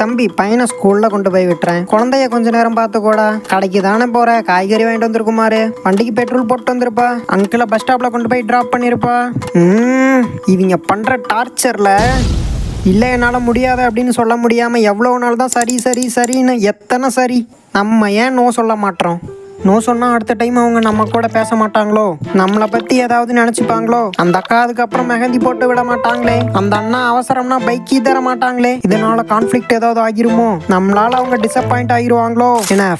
தம்பி பையனை ஸ்கூல்ல கொண்டு போய் விட்டுறேன். குழந்தைய கொஞ்ச நேரம் பார்த்துக்கூடா. கடைக்கு தானே போற? காய்கறி வாங்கிட்டு வந்திருக்குமாரு வண்டிக்கு பெட்ரோல் போட்டு வந்திருப்பா. அங்கிள பஸ் ஸ்டாப்ல கொண்டு போய் டிராப் பண்ணிருப்பா. ம் இவங்க பண்ற டார்ச்சர்ல இல்லை என்னால் முடியாது அப்படின்னு சொல்ல முடியாமல் எவ்வளோ நாள் தான் சரி சரி சரின்னு எத்தனை சரி நம்ம ஏன் நோ சொல்ல மாட்டோம் நோ சொன்னால் அடுத்த டைம் அவங்க நம்ம கூட பேச மாட்டாங்களோ? நம்மளை பற்றி ஏதாவது நினச்சிப்பாங்களோ? அந்த அக்கா அதுக்கப்புறம் மெஹந்தி போட்டு விட மாட்டாங்களே? அந்த அண்ணா அவசரம்னா பைக்கி தர மாட்டாங்களே? இதனால கான்ஃப்ளிக்ட் ஏதாவது ஆகிருமோ? நம்மளால அவங்க டிசப்பாயிண்ட் ஆகிருவாங்களோ என்ன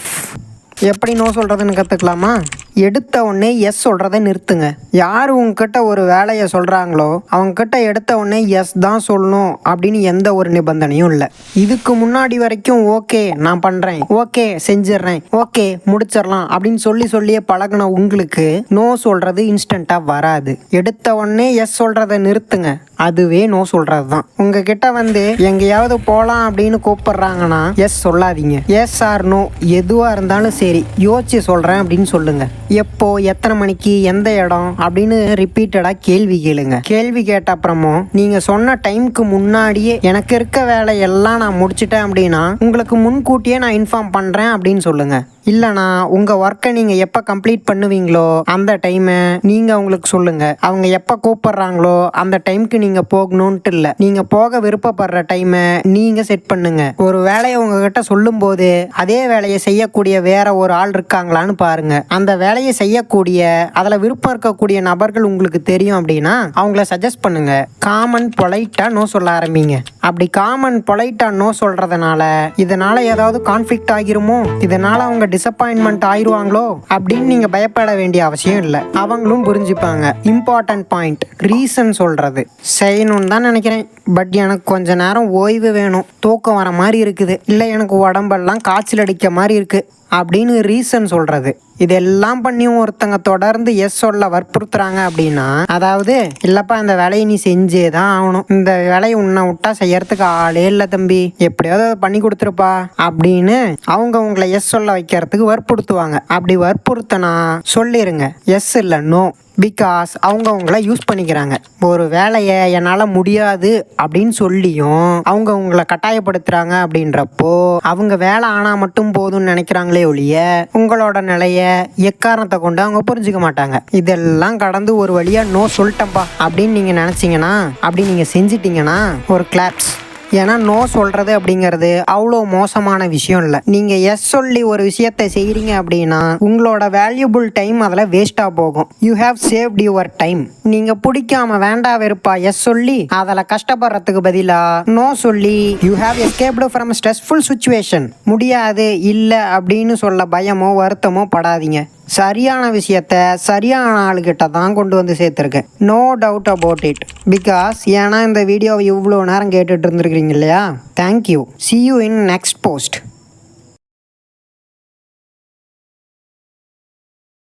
எப்படி நோ சொல்கிறதுன்னு கற்றுக்கலாமா எடுத்த உடனே எஸ் சொல்கிறத நிறுத்துங்க. யார் உங்ககிட்ட ஒரு வேலையை சொல்கிறாங்களோ அவங்கக்கிட்ட எடுத்த உடனே எஸ் தான் சொல்லணும் அப்படின்னு எந்த ஒரு நிபந்தனையும் இல்லை. இதுக்கு முன்னாடி வரைக்கும் ஓகே நான் பண்ணுறேன் ஓகே செஞ்சிடுறேன். ஓகே முடிச்சிடலாம் அப்படின்னு சொல்லி சொல்லியே பழகின உங்களுக்கு நோ சொல்கிறது இன்ஸ்டண்ட்டாக வராது. எடுத்த உடனே எஸ் சொல்கிறத நிறுத்துங்க. அதுவே நோ சொல்கிறது தான். உங்ககிட்ட வந்து எங்கேயாவது போகலாம் அப்படின்னு கூப்பிடுறாங்கன்னா எஸ் சொல்லாதீங்க. எஸ் ஆர் நோ எதுவாக இருந்தாலும் சரி யோசிச்சு சொல்கிறேன் அப்படின்னு சொல்லுங்கள் எப்போ எத்தனை மணிக்கு எந்த இடம் அப்படின்னு ரிப்பீட்டடாக கேள்வி கேளுங்க. கேள்வி கேட்ட அப்புறமும் நீங்கள் சொன்ன டைம்க்கு முன்னாடியே எனக்கு இருக்க வேலையெல்லாம் நான் முடிச்சிட்டேன் அப்படின்னா உங்களுக்கு முன்கூட்டியே நான் இன்ஃபார்ம் பண்ணுறேன் அப்படின்னு சொல்லுங்கள் இல்லைனா உங்கள் ஒர்க்கை நீங்கள் எப்போ கம்ப்ளீட் பண்ணுவீங்களோ அந்த டைமை நீங்கள் அவங்களுக்கு சொல்லுங்கள் அவங்க எப்போ கூப்பிட்றாங்களோ அந்த டைம்க்கு நீங்கள் போகணுன்ட்டு இல்லை. நீங்கள் போக விருப்பப்படுற டைமை நீங்கள் செட் பண்ணுங்க. ஒரு வேலையை உங்ககிட்ட சொல்லும்போது அதே வேலையை செய்யக்கூடிய வேற ஒரு ஆள் இருக்காங்களான்னு பாருங்க. அந்த வேலையை செய்யக்கூடிய அதில் விருப்பம் இருக்கக்கூடிய நபர்கள் உங்களுக்கு தெரியும் அப்படின்னா அவங்கள சஜஸ்ட் பண்ணுங்க. காமன் பொலைட்டாக நோ சொல்ல ஆரம்பிங்க. அப்படி காமன் பொலைட்டாக நோ சொல்கிறதுனால இதனால ஏதாவது கான்ஃப்ளிக்ட் ஆகிருமோ? இதனால அவங்க டிசப்பாயின்மெண்ட் ஆயிருவாங்களோ? அப்படின்னு நீங்கள் பயப்பட வேண்டிய அவசியம் இல்லை. அவங்களும் புரிஞ்சுப்பாங்க. இம்பார்ட்டன்ட் பாயிண்ட் ரீசன் சொல்கிறது செய்யணும்னு தான் நினைக்கிறேன். பட் எனக்கு கொஞ்ச நேரம் ஓய்வு வேணும். தூக்கம் வர மாதிரி இருக்குது. இல்லை எனக்கு உடம்பெல்லாம் காய்ச்சல் அடிக்க மாதிரி இருக்கு. அப்படின்னு ரீசன் சொல்றது. இதெல்லாம் பண்ணியும் ஒருத்தங்க தொடர்ந்து எஸ் சொல்ல வற்புறுத்துறாங்க அப்படின்னா அதாவது இல்லப்பா இந்த வேலையை நீ செஞ்சே தான் ஆகணும். இந்த வேலையை உன்னை விட்டா செய்யறதுக்கு ஆளே இல்லை தம்பி. எப்படியாவது அதை பண்ணி கொடுத்துருப்பா அப்படின்னு அவங்க உங்களை எஸ் சொல்ல வைக்கிறதுக்கு வற்புறுத்துவாங்க. அப்படி வற்புறுத்தினா சொல்லிருங்க. எஸ் இல்லை நோ பிகாஸ் அவங்கவுங்கள யூஸ் பண்ணிக்கிறாங்க. ஒரு வேலையை என்னால் முடியாது அப்படின்னு சொல்லியும் அவங்க உங்களை கட்டாயப்படுத்துகிறாங்க அப்படின்றப்போ அவங்க வேலை ஆனால் மட்டும் போதும்னு நினைக்கிறாங்களே ஒழிய உங்களோட நிலையை எக்காரணத்தை கொண்டு அவங்க புரிஞ்சுக்க மாட்டாங்க. இதெல்லாம் கடந்து ஒரு வழியாக நோ சொல்லிட்டேன்ப்பா அப்படின்னு நீங்கள் நினச்சிங்கன்னா அப்படி நீங்கள் செஞ்சிட்டிங்கன்னா ஒரு கிளாப்ஸ் ஏன்னா நோ சொல்கிறது அப்படிங்கிறது அவ்வளோ மோசமான விஷயம் இல்லை. நீங்கள் எஸ் சொல்லி ஒரு விஷயத்தை செய்கிறீங்க அப்படின்னா உங்களோட வேல்யூபிள் டைம் அதில் வேஸ்ட்டாக போகும். You have saved your time நீங்கள் பிடிக்காம வேண்டா வெறுப்பா எஸ் சொல்லி அதில் கஷ்டப்படுறதுக்கு பதிலாக நோ சொல்லி you have escaped from stressful situation முடியாது இல்லை அப்படின்னு சொல்ல பயமோ வருத்தமோ படாதீங்க. சரியான விஷயத்த சரியான ஆளுகிட்ட தான் கொண்டு வந்து சேர்த்துருக்கேன் no doubt about it because ஏன்னா இந்த வீடியோவை இவ்வளோ நேரம் கேட்டுட்டு இருந்திருக்கிறீங்க இல்லையா? Thank you see you in next post